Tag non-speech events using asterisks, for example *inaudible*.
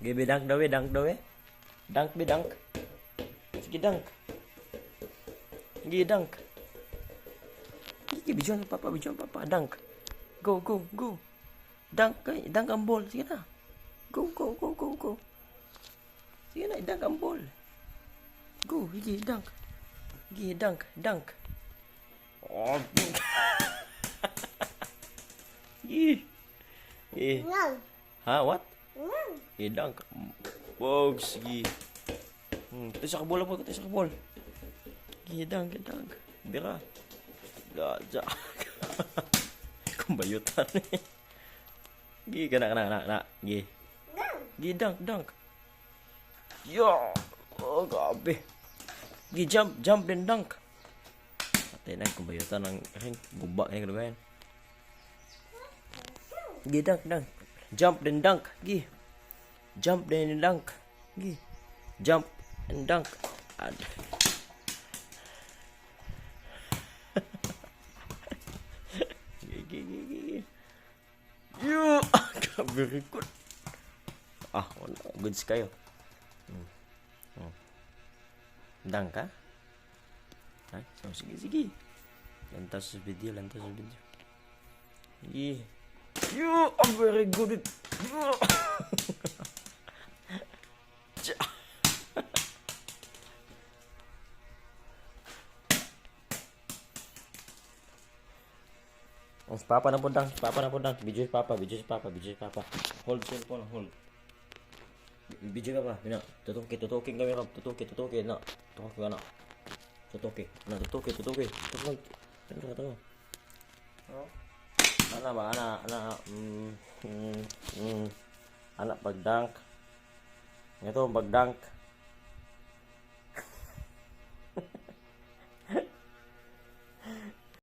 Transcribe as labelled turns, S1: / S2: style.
S1: Give dunk daw eh, dunk daw eh. Dunk be dunk. Sige dunk. Sige dunk. Sige, bidyon papa, bidyon papa, dunk. Go, go, go. Dunk, eh, dunk ang ball. Sige na. Go, go, go, go, go. Sige na, dunk ang ball. Go, sige, dunk. Sige, dunk, dunk. Oh, dunk. Eh.
S2: No.
S1: Ha, what? Eh, dunk. Wow, sige. Hmm, ito sa kabol mo, ito sa kabol. Sige, dunk, dunk. Bira. Gaja. *laughs* Kumbayutan eh. Sige, kana, kana, kana, kana. Sige. Sige, dunk, dunk. Yo! Oh, grabe. Sige, jump, jump, then dunk. Patay na, kumbayutan ng aking guba na yung lumayan. Sige. jump then dunk gi jump then dunk gi jump and dunk Ad. *laughs* *laughs* berikut ah good sekali hmm. hmm. oh. dangka ha sigi sigi lantas video lantas video yeah. You are very good at... Oh, Papa na po dang, si Papa na po dang. Video si Papa, video si Papa, video si Papa. Hold cellphone, hold. Video ka pa, bina. Tutuki, tutuki kami ka, tutuki, tutuki, na. Tutuki ka na. Tutuki, na, tutuki, tutuki. Tutuki, tutuki, tutuki. Ana ba, ana, ana, mm, mm, mm. Ana, pag-dunk. Ito, pag-dunk.